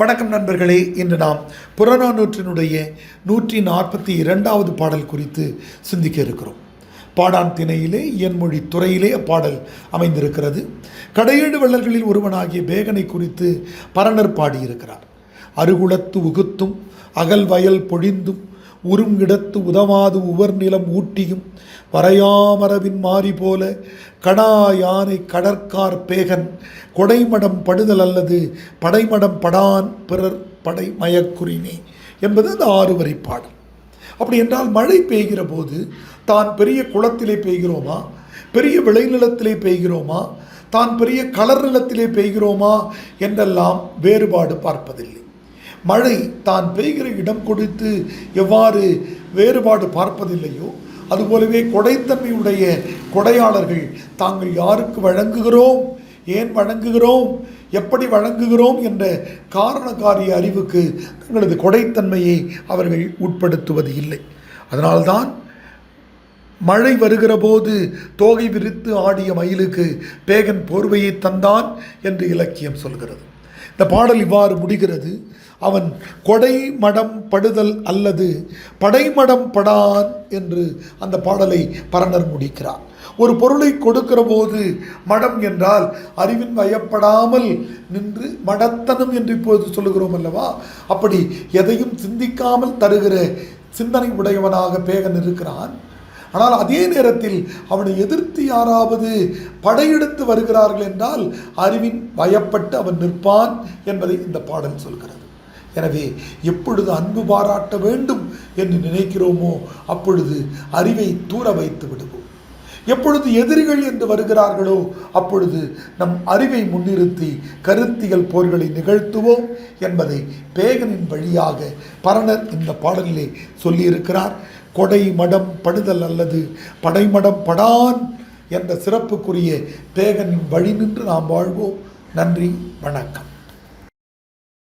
வணக்கம் நண்பர்களே இன்று நாம் புறநானூற்றினுடைய நூற்றி நாற்பத்தி இரண்டாவது பாடல் குறித்து சிந்திக்க இருக்கிறோம். பாடான் திணையிலே இயன்மொழி துறையிலே அப்பாடல் அமைந்திருக்கிறது. கடையேழு வள்ளல்களில் ஒருவனாகிய பேகனை குறித்து பரணர் பாடியிருக்கிறார். அருகுளத்து உகுத்தும் அகல் வயல் பொழிந்தும் உருங்கிடத்து உதவாது உவர் நிலம் ஊட்டியும் வரையாமரவின் மாறி போல கடா யானை கடற்கார் பேகன் கொடைமடம் படுதல் அல்லது படைமடம் படான் பிறர் படை மயக்குறினே என்பது அந்த ஆறு வரி பாடல். அப்படி என்றால் மழை பெய்கிற போது தான் பெரிய குளத்திலே பெய்கிறோமா? பெரிய விளைநிலத்திலே பெய்கிறோமா? தான் பெரிய கலர் நிலத்திலே பெய்கிறோமா? என்றெல்லாம் வேறுபாடு பார்ப்பதில்லை. மழை தான் பெய்கிற இடம் கொடுத்து எவ்வாறு வேறுபாடு பார்ப்பதில்லையோ அதுபோலவே கொடைத்தன்மையுடைய கொடையாளர்கள் தாங்கள் யாருக்கு வழங்குகிறோம் ஏன் வழங்குகிறோம் எப்படி வழங்குகிறோம் என்ற காரணக்காரிய அறிவுக்கு தங்களது கொடைத்தன்மையை அவர்கள் உட்படுத்துவது இல்லை. அதனால்தான் மழை வருகிற போது தோகை விரித்து ஆடிய மயிலுக்கு பேகன் போர்வையை தந்தான் என்று இலக்கியம் சொல்கிறது. இந்த பாடல் இவ்வாறு முடிகிறது. அவன் கொடை மடம் படுதல் அல்லது படைமடம் படான் என்று அந்த பாடலை பரணர் முடிக்கிறார். ஒரு பொருளை கொடுக்கிற போது மடம் என்றால் அறிவின் வயப்படாமல் நின்று மடத்தனம் என்று இப்போது சொல்லுகிறோம் அல்லவா? அப்படி எதையும் சிந்திக்காமல் தருகிற சிந்தனை உடையவனாக பேகன் இருக்கிறான். ஆனால் அதே நேரத்தில் அவனை எதிர்த்து யாராவது படையெடுத்து வருகிறார்கள் என்றால் அறிவின் பயப்பட்டு அவன் நிற்பான் என்பதை இந்த பாடல் சொல்கிறது. எனவே எப்பொழுது அன்பு பாராட்ட வேண்டும் என்று நினைக்கிறோமோ அப்பொழுது அறிவை தூர வைத்து விடுவோம். எப்பொழுது எதிரிகள் என்று வருகிறார்களோ அப்பொழுது நம் அறிவை முன்னிறுத்தி கருத்தியல் போர்களை நிகழ்த்துவோம் என்பதை பேகனின் வழியாக பரணர் இந்த பாடலிலே சொல்லியிருக்கிறார். கொடை மடம் படுதல் அல்லது படைமடம் படான் என்ற சிறப்புக்குரிய பேகனின் வழி நின்று நாம் வாழ்வோம். நன்றி வணக்கம்.